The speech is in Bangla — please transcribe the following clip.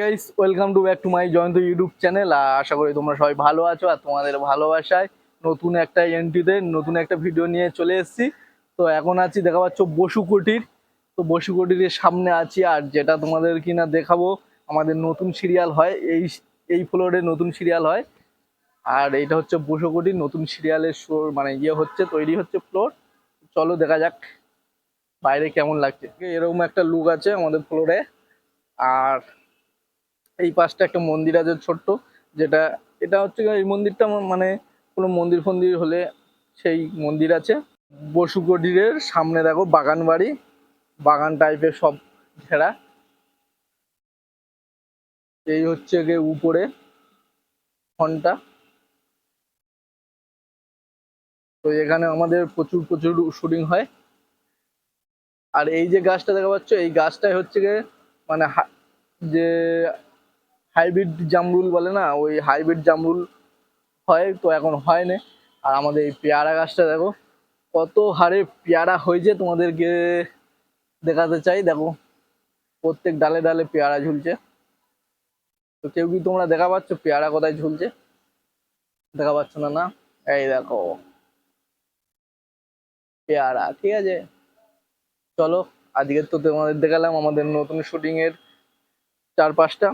Guys welcome to back to my Jayanta YouTube channel আশা করি তোমরা সবাই ভালো আছো আর তোমাদের ভালোবাসায় নতুন একটা এন্ট্রিতে নতুন একটা ভিডিও নিয়ে চলে এসেছি। তো এখন আছি, দেখা পাচ্ছ বসু কুটির। তো বসু কুটিরের সামনে আছি আর যেটা তোমাদের কিনা দেখাবো, আমাদের নতুন সিরিয়াল হয়, এই এই ফ্লোরে নতুন সিরিয়াল হয়। আর এটা হচ্ছে বসু কুটির, নতুন সিরিয়ালের শো মানে ইয়ে হচ্ছে, তৈরি হচ্ছে ফ্লোর চলো দেখা যাক, বাইরে কেমন লাগছে। এরকম একটা লুক আছে আমাদের ফ্লোরে আর এই পাশটা একটা মন্দির আছে ছোট্ট, যেটা, এটা হচ্ছে এই মন্দিরটা মানে কোনো মন্দির ফন্দির হলে সেই মন্দির আছে। বসু কুটিরের সামনে দেখো বাগান বাড়ি, বাগান টাইপের সব ঘেরা। এই হচ্ছে গিয়ে উপরে ঘণ্টা। তো এখানে আমাদের প্রচুর প্রচুর শুটিং হয়। আর এই যে গাছটা দেখা পাচ্ছ, এই গাছটাই হচ্ছে গিয়ে মানে যে হাইব্রিড জামরুল বলে না, ওই হাইব্রিড জামরুল হয়, তো এখন হয় না আর আমাদের এই পেয়ারা গাছটা দেখো, কত হারে পেয়ারা হয়েছে তোমাদেরকে দেখাতে চাই। দেখো, প্রত্যেক ডালে ডালে পেয়ারা ঝুলছে। তো কেউ কি তোমরা দেখা পাচ্ছ পেয়ারা কোথায় ঝুলছে? দেখা পাচ্ছ না না? এই দেখো, পেয়ারা, ঠিক আছে? চলো আজকে তো তোমাদের দেখালাম আমাদের নতুন শুটিং এর চার পাঁচটা